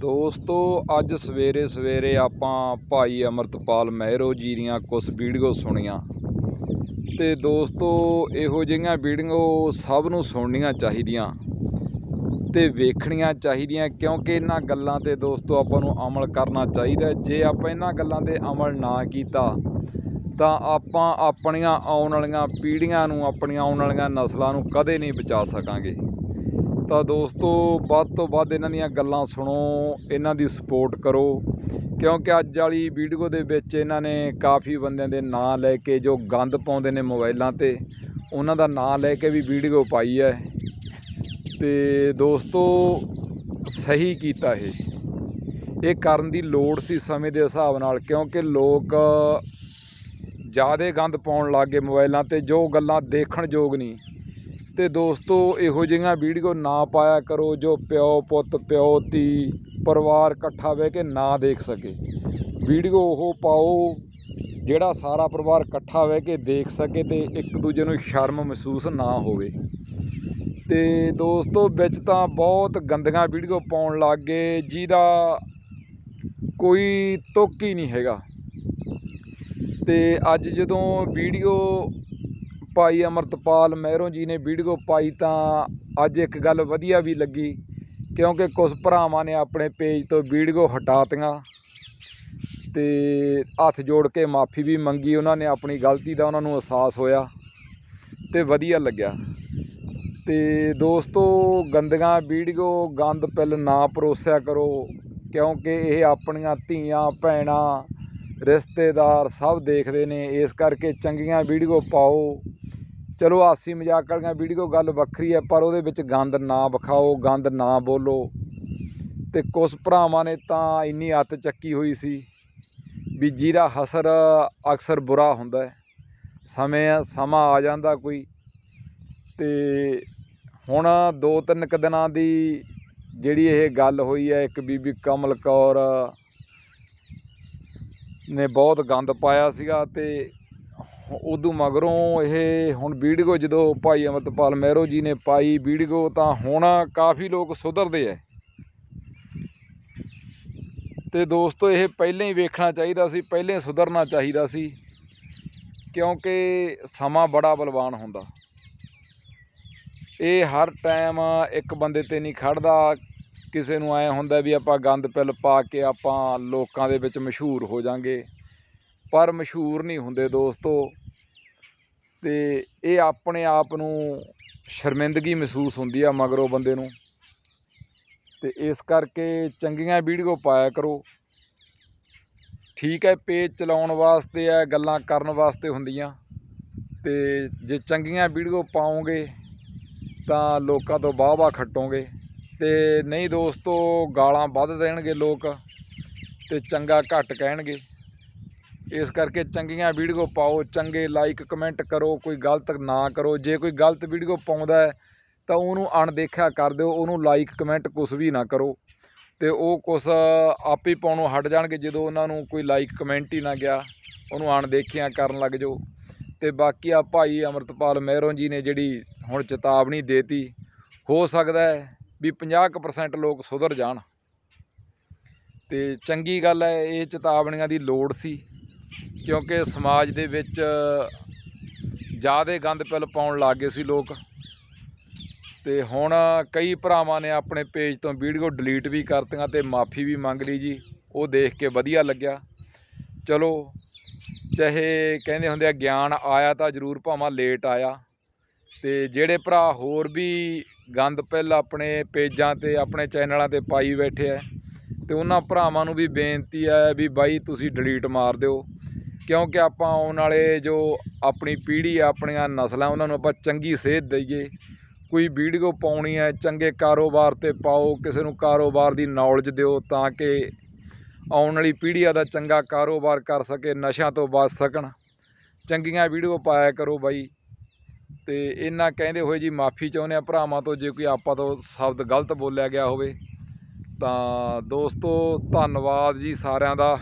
ਦੋਸਤੋ, ਅੱਜ ਸਵੇਰੇ ਸਵੇਰੇ ਆਪਾਂ ਭਾਈ ਅਮਰਤਪਾਲ ਮਹਿਰੋ ਜੀ ਦੀਆਂ ਕੁਝ ਵੀਡੀਓ ਸੁਣੀਆਂ। ਤੇ ਦੋਸਤੋ, ਇਹੋ ਜਿਹੀਆਂ ਵੀਡੀਓ ਸਭ ਨੂੰ ਸੁਣਨੀਆਂ ਚਾਹੀਦੀਆਂ ਤੇ ਵੇਖਣੀਆਂ ਚਾਹੀਦੀਆਂ ਕਿਉਂਕਿ ਇਹਨਾਂ ਗੱਲਾਂ ਤੇ ਦੋਸਤੋ ਆਪਾਂ ਨੂੰ ਅਮਲ ਕਰਨਾ ਚਾਹੀਦਾ। ਜੇ ਆਪਾਂ ਇਹਨਾਂ ਗੱਲਾਂ ਤੇ ਅਮਲ ਨਾ ਕੀਤਾ, ਤਾਂ ਆਪਾਂ ਆਪਣੀਆਂ ਆਉਣ ਵਾਲੀਆਂ ਪੀੜ੍ਹੀਆਂ ਨੂੰ, ਆਪਣੀਆਂ ਆਉਣ ਵਾਲੀਆਂ ਨਸਲਾਂ ਨੂੰ ਕਦੇ ਨਹੀਂ ਬਚਾ ਸਕਾਂਗੇ। ਤਾਂ ਦੋਸਤੋ, ਵੱਧ ਤੋਂ ਵੱਧ ਇਹਨਾਂ ਦੀਆਂ ਗੱਲਾਂ ਸੁਣੋ, ਇਹਨਾਂ ਦੀ ਸਪੋਰਟ ਕਰੋ, ਕਿਉਂਕਿ ਅੱਜ ਵਾਲੀ ਵੀਡੀਓ ਦੇ ਵਿੱਚ ਇਹਨਾਂ ਨੇ ਕਾਫੀ ਬੰਦਿਆਂ ਦੇ ਨਾਂ ਲੈ ਕੇ ਜੋ ਗੰਦ ਪਾਉਂਦੇ ਨੇ ਮੋਬਾਈਲਾਂ ਤੇ, ਉਹਨਾਂ ਦਾ ਨਾਂ ਲੈ ਕੇ ਵੀ ਵੀਡੀਓ ਪਾਈ ਹੈ। ਤੇ ਦੋਸਤੋ, ਸਹੀ ਕੀਤਾ ਇਹ। ਇਹ ਕਰਨ ਦੀ ਲੋੜ ਸੀ ਸਮੇਂ ਦੇ ਹਿਸਾਬ ਨਾਲ, ਕਿਉਂਕਿ ਲੋਕ ਜ਼ਿਆਦਾ ਗੰਦ ਪਾਉਣ ਲੱਗ ਗਏ ਮੋਬਾਈਲਾਂ ਤੇ, ਜੋ ਗੱਲਾਂ ਦੇਖਣ ਯੋਗ ਨਹੀਂ। ਤੇ ਦੋਸਤੋ, ਇਹੋ ਜਿਹੀਆਂ ਵੀਡੀਓ ਨਾ ਪਾਇਆ ਕਰੋ ਜੋ ਪਿਓ ਪੁੱਤ, ਪਿਓ ਧੀ, ਪਰਿਵਾਰ ਇਕੱਠਾ ਬਹਿ ਕੇ ਨਾ ਦੇਖ ਸਕੇ। ਵੀਡੀਓ ਉਹ ਪਾਓ ਜਿਹੜਾ ਸਾਰਾ ਪਰਿਵਾਰ ਇਕੱਠਾ ਬਹਿ ਕੇ ਦੇਖ ਸਕੇ ਤੇ ਇੱਕ ਦੂਜੇ ਨੂੰ ਸ਼ਰਮ ਮਹਿਸੂਸ ਨਾ ਹੋਵੇ। ਤੇ ਦੋਸਤੋ, ਵਿੱਚ ਤਾਂ ਬਹੁਤ ਗੰਦੀਆਂ ਵੀਡੀਓ ਪਾਉਣ ਲੱਗ ਗਏ, ਜਿਹਦਾ ਕੋਈ ਤੁੱਕ ਹੀ ਨਹੀਂ ਹੈਗਾ। ਤੇ ਅੱਜ ਜਦੋਂ ਵੀਡੀਓ ਭਾਈ ਅਮਰਤਪਾਲ ਮਹਿਰੋਂ ਜੀ ਨੇ ਵੀਡੀਓ ਪਾਈ ਤਾਂ ਅੱਜ ਇੱਕ ਗੱਲ ਵਧੀਆ ਵੀ ਲੱਗੀ, ਕਿਉਂਕਿ ਕੁਝ ਭਰਾਵਾਂ ਨੇ ਆਪਣੇ ਪੇਜ ਤੋਂ ਵੀਡੀਓ ਹਟਾਤੀਆਂ ਤੇ ਹੱਥ ਜੋੜ ਕੇ ਮਾਫੀ ਵੀ ਮੰਗੀ, ਉਹਨਾਂ ਨੇ ਆਪਣੀ ਗਲਤੀ ਦਾ ਉਹਨਾਂ ਨੂੰ ਅਹਿਸਾਸ ਹੋਇਆ ਤੇ ਵਧੀਆ ਲੱਗਿਆ। ਤੇ ਦੋਸਤੋ ਗੰਦਗਾ ਵੀਡੀਓ ਗੰਦ ਪਿੱਲ ਨਾ ਪਰੋਸਿਆ ਕਰੋ, ਕਿਉਂਕਿ ਇਹ ਆਪਣੀਆਂ ਧੀਆਂ, ਭੈਣਾਂ, ਰਿਸ਼ਤੇਦਾਰ ਸਭ ਦੇਖਦੇ ਨੇ, ਇਸ ਕਰਕੇ ਚੰਗੀਆਂ ਵੀਡੀਓ ਪਾਓ। ਚਲੋ ਹਾਸੀ ਮਜ਼ਾਕ ਵਾਲੀਆਂ ਵੀਡੀਓ ਗੱਲ ਵੱਖਰੀ ਹੈ, ਪਰ ਉਹਦੇ ਵਿੱਚ ਗੰਦ ਨਾ ਵਿਖਾਓ, ਗੰਦ ਨਾ ਬੋਲੋ। ਤੇ ਕੁਝ ਭਰਾਵਾਂ ਨੇ ਤਾਂ ਇੰਨੀ ਅੱਤ ਚੱਕੀ ਹੋਈ ਸੀ ਵੀ ਜਿਹਦਾ ਹਸਰ ਅਕਸਰ ਬੁਰਾ ਹੁੰਦਾ ਹੈ। ਸਮੇਂ, ਸਮਾਂ ਆ ਜਾਂਦਾ ਕੋਈ। ਤੇ ਹੁਣ ਦੋ ਤਿੰਨ ਕੁ ਦਿਨਾਂ ਦੀ ਜਿਹੜੀ ਇਹ ਗੱਲ ਹੋਈ ਹੈ, ਇੱਕ ਬੀਬੀ ਕਮਲ ਕੌਰ ਨੇ ਬਹੁਤ ਗੰਦ ਪਾਇਆ ਸੀਗਾ ਤੇ ਉਦੋਂ ਮਗਰੋਂ ਇਹ ਹੁਣ ਵੀਡੀਓ ਜਦੋਂ ਭਾਈ ਅਮਰਤਪਾਲ ਮਹਿਰੋ ਜੀ ਨੇ ਪਾਈ ਵੀਡੀਓ ਤਾਂ ਹੁਣ ਕਾਫੀ ਲੋਕ ਸੁਧਰਦੇ ਐ। ਤੇ ਦੋਸਤੋ, ਇਹ ਪਹਿਲਾਂ ਹੀ ਵੇਖਣਾ ਚਾਹੀਦਾ ਸੀ, ਪਹਿਲਾਂ ਹੀ ਸੁਧਰਨਾ ਚਾਹੀਦਾ ਸੀ, ਕਿਉਂਕਿ ਸਮਾਂ ਬੜਾ ਬਲਵਾਨ ਹੁੰਦਾ। ਇਹ ਹਰ ਟਾਈਮ ਇੱਕ ਬੰਦੇ ਤੇ ਨਹੀਂ ਖੜਦਾ, ਕਿਸੇ ਨੂੰ ਐ ਹੁੰਦਾ ਵੀ ਆਪਾਂ ਗੰਦ ਪਿੱਲ ਪਾ ਕੇ ਆਪਾਂ ਲੋਕਾਂ ਦੇ ਵਿੱਚ ਮਸ਼ਹੂਰ ਹੋ ਜਾਾਂਗੇ। ਪਰ ਮਸ਼ਹੂਰ ਨਹੀਂ ਹੁੰਦੇ ਦੋਸਤੋ। ਤੇ ਇਹ ਆਪਣੇ ਆਪ ਨੂੰ ਸ਼ਰਮਿੰਦਗੀ ਮਹਿਸੂਸ ਹੁੰਦੀ ਆ ਮਗਰੋਂ ਬੰਦੇ ਨੂੰ। ਤੇ ਇਸ ਕਰਕੇ ਚੰਗੀਆਂ ਵੀਡੀਓ ਪਾਇਆ ਕਰੋ। ਠੀਕ ਹੈ, ਪੇਜ ਚਲਾਉਣ ਵਾਸਤੇ ਆ ਗੱਲਾਂ ਕਰਨ ਵਾਸਤੇ ਹੁੰਦੀਆਂ। ਤੇ ਜੇ ਚੰਗੀਆਂ ਵੀਡੀਓ ਪਾਓਗੇ, ਤਾਂ ਲੋਕਾਂ ਤੋਂ ਵਾਹ-ਵਾਹ ਖੱਟੋਗੇ। ਤੇ ਨਹੀਂ ਦੋਸਤੋ, ਗਾਲਾਂ ਵੱਧ ਦੇਣਗੇ ਲੋਕ ਤੇ ਚੰਗਾ ਘੱਟ ਕਹਿਣਗੇ। ਇਸ ਕਰਕੇ ਚੰਗੀਆਂ ਵੀਡੀਓ ਪਾਓ, ਚੰਗੇ ਲਾਈਕ ਕਮੈਂਟ ਕਰੋ, ਕੋਈ ਗਲਤ ਨਾ ਕਰੋ। ਜੇ ਕੋਈ ਗਲਤ ਵੀਡੀਓ ਪਾਉਂਦਾ ਹੈ, ਤਾਂ ਉਹਨੂੰ ਅਣਦੇਖਿਆ ਕਰ ਦਿਓ, ਉਹਨੂੰ ਲਾਈਕ ਕਮੈਂਟ ਕੁਝ ਵੀ ਨਾ ਕਰੋ। ਤੇ ਉਹ ਕੁਛ ਆਪੇ ਪਾਉਣੋਂ ਹਟ ਜਾਣਗੇ, ਜਦੋਂ ਉਹਨਾਂ ਨੂੰ ਕੋਈ ਲਾਈਕ ਕਮੈਂਟ ਹੀ ਨਾ ਗਿਆ, ਉਹਨੂੰ ਅਣਦੇਖਿਆ ਕਰਨ ਲੱਗ ਜਾਓ। ਤੇ ਬਾਕੀ ਆ ਭਾਈ ਅਮਰਤਪਾਲ ਮਹਿਰੋਂ ਜੀ ਨੇ ਜਿਹੜੀ ਹੁਣ ਚੇਤਾਵਨੀ ਦੇਤੀ, ਹੋ ਸਕਦਾ ਹੈ ਵੀ 50% ਲੋਕ ਸੁਧਰ ਜਾਣ। ਤੇ ਚੰਗੀ ਗੱਲ ਹੈ, ਇਹ ਚੇਤਾਵਨੀਆਂ ਦੀ ਲੋੜ ਸੀ। ਕਿਉਂਕਿ ਸਮਾਜ ਦੇ ਵਿੱਚ ਜ਼ਿਆਦਾ ਗੰਦ ਪਿੱਲ ਪਾਉਣ ਲੱਗ ਗਏ ਸੀ ਲੋਕ। ਤੇ ਹੁਣ ਕਈ ਭਰਾਵਾਂ ਨੇ ਆਪਣੇ ਪੇਜ ਤੋਂ ਵੀਡੀਓ ਡਿਲੀਟ ਵੀ ਕਰਤੀਆਂ ਤੇ ਮਾਫੀ ਵੀ ਮੰਗ ਲਈ ਜੀ। ਉਹ ਦੇਖ ਕੇ ਵਧੀਆ ਲੱਗਿਆ। ਚਲੋ, ਚਾਹੇ ਕਹਿੰਦੇ ਹੁੰਦੇ ਆ ਗਿਆਨ ਆਇਆ ਤਾਂ ਜ਼ਰੂਰ ਭਾਵੇਂ ਲੇਟ ਆਇਆ। ਤੇ ਜਿਹੜੇ ਭਰਾ ਹੋਰ ਵੀ ਗੰਦ ਪਿੱਲ ਆਪਣੇ ਪੇਜਾਂ ਤੇ, ਆਪਣੇ ਚੈਨਲਾਂ ਤੇ ਪਾਈ ਬੈਠੇ ਆ, ਤੇ ਉਹਨਾਂ ਭਰਾਵਾਂ ਨੂੰ ਵੀ ਬੇਨਤੀ ਹੈ ਵੀ ਬਾਈ ਤੁਸੀਂ ਡਿਲੀਟ ਮਾਰ ਦਿਓ। ਕਿਉਂਕਿ ਆਪਾਂ ਆਉਣ ਵਾਲੇ ਜੋ ਆਪਣੀ ਪੀੜ੍ਹੀ ਆ, ਆਪਣੀਆਂ ਨਸਲਾਂ, ਉਹਨਾਂ ਨੂੰ ਆਪਾਂ ਚੰਗੀ ਸੇਧ ਦਈਏ। ਕੋਈ ਵੀਡੀਓ ਪਾਉਣੀ ਹੈ, ਚੰਗੇ ਕਾਰੋਬਾਰ ਤੇ ਪਾਓ, ਕਿਸੇ ਨੂੰ ਕਾਰੋਬਾਰ ਦੀ ਨੌਲੇਜ ਦਿਓ ਤਾਂ ਕਿ ਆਉਣ ਵਾਲੀ ਪੀੜ੍ਹੀ ਦਾ ਚੰਗਾ ਕਾਰੋਬਾਰ ਕਰ ਸਕੇ, ਨਸ਼ਿਆਂ ਤੋਂ ਬਚ ਸਕਣ। ਚੰਗੀਆਂ ਵੀਡੀਓ ਪਾਇਆ ਕਰੋ ਬਾਈ। ਤੇ ਇਹਨਾਂ ਕਹਿੰਦੇ ਹੋਏ ਜੀ, ਮਾਫੀ ਚਾਹੁੰਦੇ ਆ ਭਰਾਵਾਂ ਤੋਂ, ਜੇ ਕੋਈ ਆਪਾਂ ਤੋਂ ਸ਼ਬਦ ਗਲਤ ਬੋਲਿਆ ਗਿਆ ਹੋਵੇ, ਤਾਂ ਦੋਸਤੋ, ਧੰਨਵਾਦ ਜੀ ਸਾਰਿਆਂ ਦਾ।